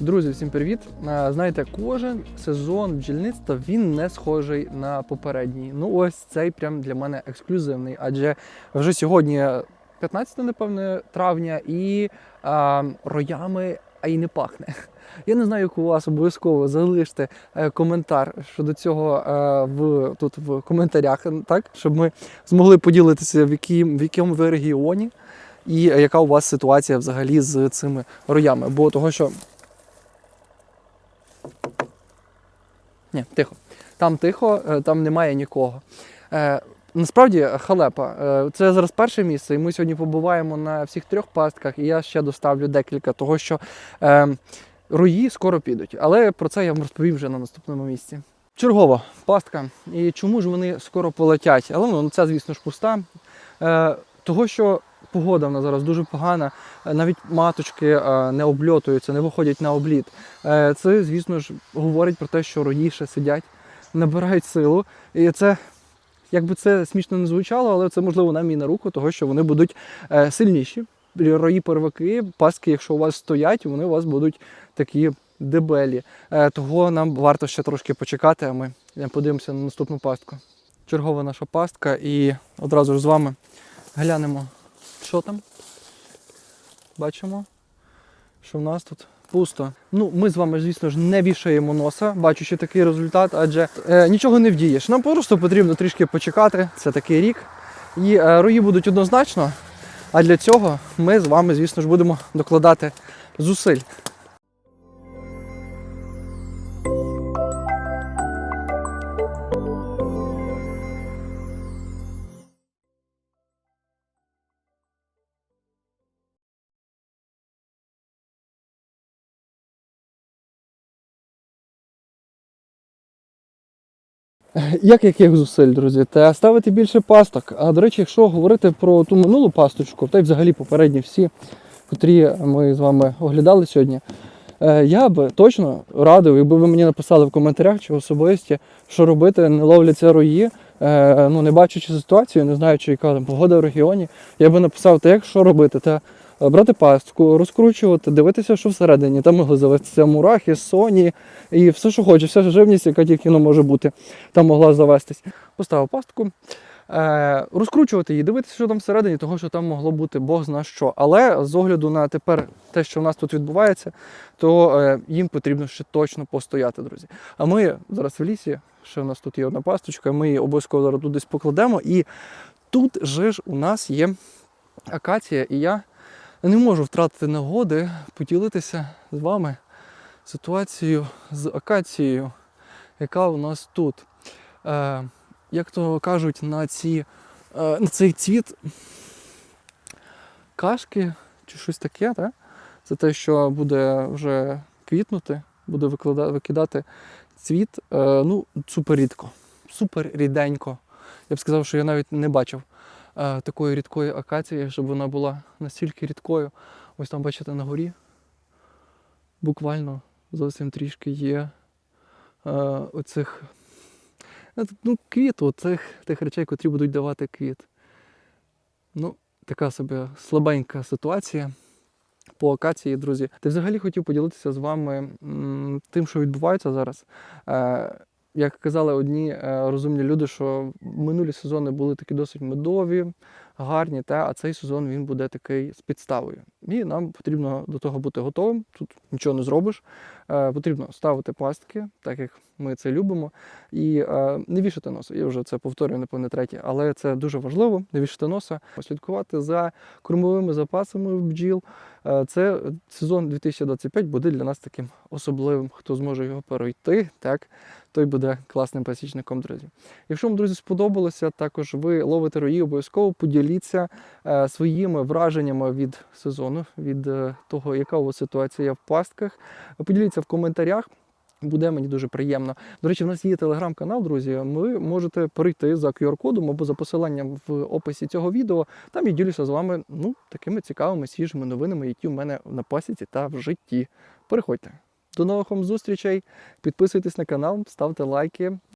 Друзі, всім привіт! Знаєте, кожен сезон бджільництва він не схожий на попередній. Ну ось цей прям для мене ексклюзивний, адже вже сьогодні 15, напевне, травня, і а, роями а й не пахне. Я не знаю, як у вас обов'язково залиште е, коментар щодо цього е, в тут в коментарях, так щоб ми змогли поділитися, в якій, в якому ви регіоні, і яка у вас ситуація взагалі з цими роями. Бо того, що Ні, тихо. Там тихо, е, там немає нікого. Е, насправді халепа. Е, це зараз перше місце, і ми сьогодні побуваємо на всіх трьох пастках, і я ще доставлю декілька, того що е, рої скоро підуть. Але про це я вам розповім вже на наступному місці. Чергова пастка. І чому ж вони скоро полетять? Але ну, це, звісно ж, пуста. Е, того, що погода в нас зараз дуже погана, е, навіть маточки е, не обльотуються, не виходять на обліт. Е, Це, звісно ж, говорить про те, що рої сидять, набирають силу. І це, якби це смішно не звучало, але це можливо нам і на руку, того, що вони будуть сильніші. Рої перваки, паски, якщо у вас стоять, вони у вас будуть такі дебелі. Того нам варто ще трошки почекати, а ми подивимося на наступну пастку. Чергова наша пастка, і одразу ж з вами глянемо, що там. Бачимо, що в нас тут пусто. Ну, ми з вами, звісно ж, не вішаємо носа, бачучи такий результат, адже е, нічого не вдієш. Нам просто потрібно трішки почекати. Це такий рік. І е, рої будуть однозначно. А для цього ми з вами, звісно ж, будемо докладати зусиль. Як яких зусиль, друзі? Та ставити більше пасток. А до речі, якщо говорити про ту минулу пасточку, та й взагалі попередні всі, котрі ми з вами оглядали сьогодні, е, я би точно радив, якби ви мені написали в коментарях чи особисті, що робити, не ловляться рої, е, ну не бачачи ситуацію, не знаючи, яка там погода в регіоні, я би написав, та як що робити, та брати пастку, розкручувати, дивитися, що всередині. Там могли завестися мурахи, соні і все, що хоче, вся живність, яка тільки ну, може бути, там могла завестись. Поставив пастку. Е, розкручувати її, дивитися, що там всередині, того, що там могло бути Бог зна що. Але з огляду на тепер те, що в нас тут відбувається, то е, їм потрібно ще точно постояти, друзі. А ми зараз в лісі, ще в нас тут є одна пасточка, ми її обов'язково зараз тут десь покладемо. І тут же ж у нас є акація, і я не можу втратити нагоди поділитися з вами ситуацією з акацією, яка у нас тут. Е, як то кажуть, на, ці, е, на цей цвіт кашки чи щось таке, так? це те, що буде вже квітнути, буде викидати цвіт, е, ну, супер рідко, супер ріденько. Я б сказав, що я навіть не бачив такої рідкої акації, щоб вона була настільки рідкою. Ось там, бачите, на горі буквально зовсім трішки є е, оцих Е, ну, квіту, тих, тих речей, котрі будуть давати квіт. Ну, така собі слабенька ситуація по акації, друзі. Ти взагалі хотів поділитися з вами м, тим, що відбувається зараз. Е, як казали одні е, розумні люди, що минулі сезони були такі досить медові, гарні, та, а цей сезон він буде такий з підставою. І нам потрібно до того бути готовим. Тут нічого не зробиш. Е, потрібно ставити пастки, так як ми це любимо, і е, не вішати носа. Я вже це повторюю, напевне, третє, але це дуже важливо, не вішати носа, слідкувати за кормовими запасами в бджіл. Це сезон 2025 буде для нас таким особливим. Хто зможе його перейти, так, той буде класним пасічником, друзі. Якщо вам, друзі, сподобалося, також ви ловите рої, обов'язково поділіться е, своїми враженнями від сезону, від е, того, яка у вас ситуація в пастках. Поділіться в коментарях. Буде мені дуже приємно. До речі, в нас є телеграм-канал, друзі. Ви можете перейти за QR-кодом або за посиланням в описі цього відео. Там я ділюся з вами ну, такими цікавими свіжими новинами, які в мене на пасіці та в житті. Переходьте. До нових вам зустрічей. Підписуйтесь на канал, ставте лайки.